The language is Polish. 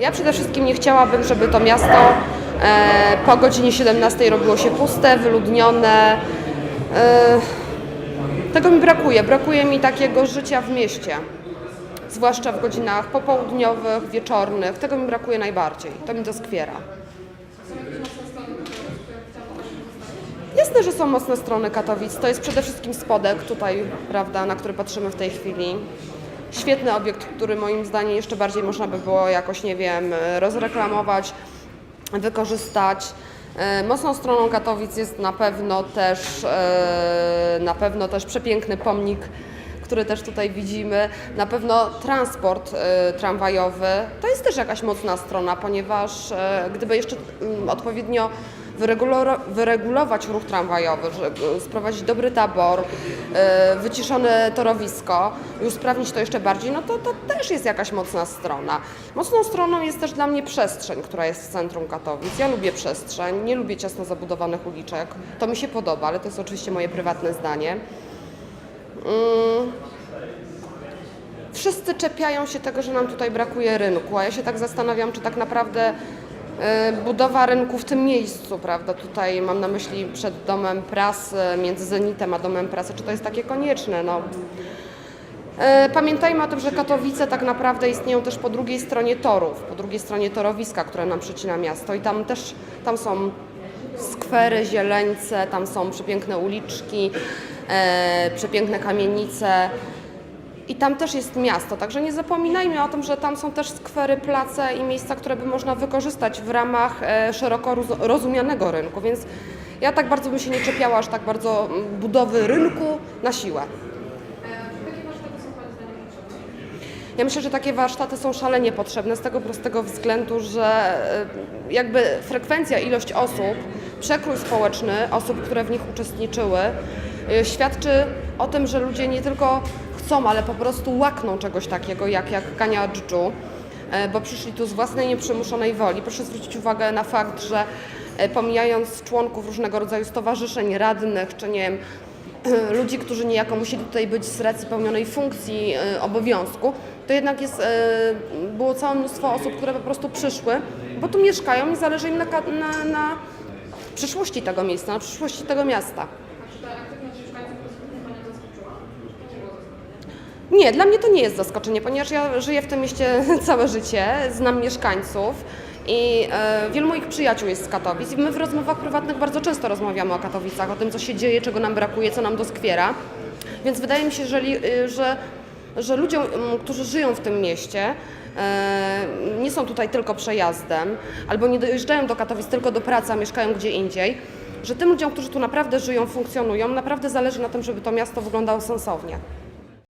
Ja przede wszystkim nie chciałabym, żeby to miasto e, po godzinie 17 robiło się puste, wyludnione. E, tego mi brakuje. Brakuje mi takiego życia w mieście. Zwłaszcza w godzinach popołudniowych, wieczornych. Tego mi brakuje najbardziej. To mi doskwiera. Jasne, że są mocne strony Katowic. To jest przede wszystkim spodek tutaj, prawda, na który patrzymy w tej chwili. Świetny obiekt, który moim zdaniem jeszcze bardziej można by było jakoś, nie wiem, rozreklamować, wykorzystać. E, Mocną stroną Katowic jest na pewno też, e, na pewno też przepiękny pomnik, który też tutaj widzimy. Na pewno transport e, tramwajowy to jest też jakaś mocna strona, ponieważ gdyby jeszcze mm, odpowiednio wyregulować ruch tramwajowy, sprowadzić dobry tabor, e, wyciszone torowisko i usprawnić to jeszcze bardziej, no to to też jest jakaś mocna strona. Mocną stroną jest też dla mnie przestrzeń, która jest w centrum Katowic. Ja lubię przestrzeń, nie lubię ciasno zabudowanych uliczek. To mi się podoba, ale to jest oczywiście moje prywatne zdanie. Mm. Wszyscy czepiają się tego, że nam tutaj brakuje rynku, a ja się tak zastanawiam, czy tak naprawdę budowa rynku w tym miejscu, prawda, tutaj mam na myśli przed domem prasy, między Zenitem a domem prasy, czy to jest takie konieczne, no. E, Pamiętajmy o tym, że Katowice tak naprawdę istnieją też po drugiej stronie torów, po drugiej stronie torowiska, które nam przecina miasto. I tam też, tam są skwery, zieleńce, tam są przepiękne uliczki, e, przepiękne kamienice i tam też jest miasto, także nie zapominajmy o tym, że tam są też skwery, place i miejsca, które by można wykorzystać w ramach e, szeroko roz- rozumianego rynku, więc ja tak bardzo bym się nie czepiała aż tak bardzo budowy rynku na siłę. Ja myślę, że takie warsztaty są szalenie potrzebne z tego prostego względu, że e, jakby frekwencja, ilość osób, przekrój społeczny osób, które w nich uczestniczyły, e, świadczy o tym, że ludzie nie tylko chcą, ale po prostu łakną czegoś takiego jak, jak Kania Dżdżu, e, bo przyszli tu z własnej nieprzymuszonej woli. Proszę zwrócić uwagę na fakt, że e, pomijając członków różnego rodzaju stowarzyszeń, radnych, czy nie wiem, ludzi, którzy niejako musieli tutaj być z racji pełnionej funkcji, e, obowiązku, to jednak jest, było całe mnóstwo osób, które po prostu przyszły, bo tu mieszkają i zależy im na, na, na przyszłości tego miejsca, na przyszłości tego miasta. Nie, dla mnie to nie jest zaskoczenie, ponieważ ja żyję w tym mieście całe życie, znam mieszkańców i e, wielu moich przyjaciół jest z Katowic i my w rozmowach prywatnych bardzo często rozmawiamy o Katowicach, o tym, co się dzieje, czego nam brakuje, co nam doskwiera. Więc wydaje mi się, że, y, że, że ludziom, którzy żyją w tym mieście, e, nie są tutaj tylko przejazdem, albo nie dojeżdżają do Katowic tylko do pracy, a mieszkają gdzie indziej, że tym ludziom, którzy tu naprawdę żyją, funkcjonują, naprawdę zależy na tym, żeby to miasto wyglądało sensownie.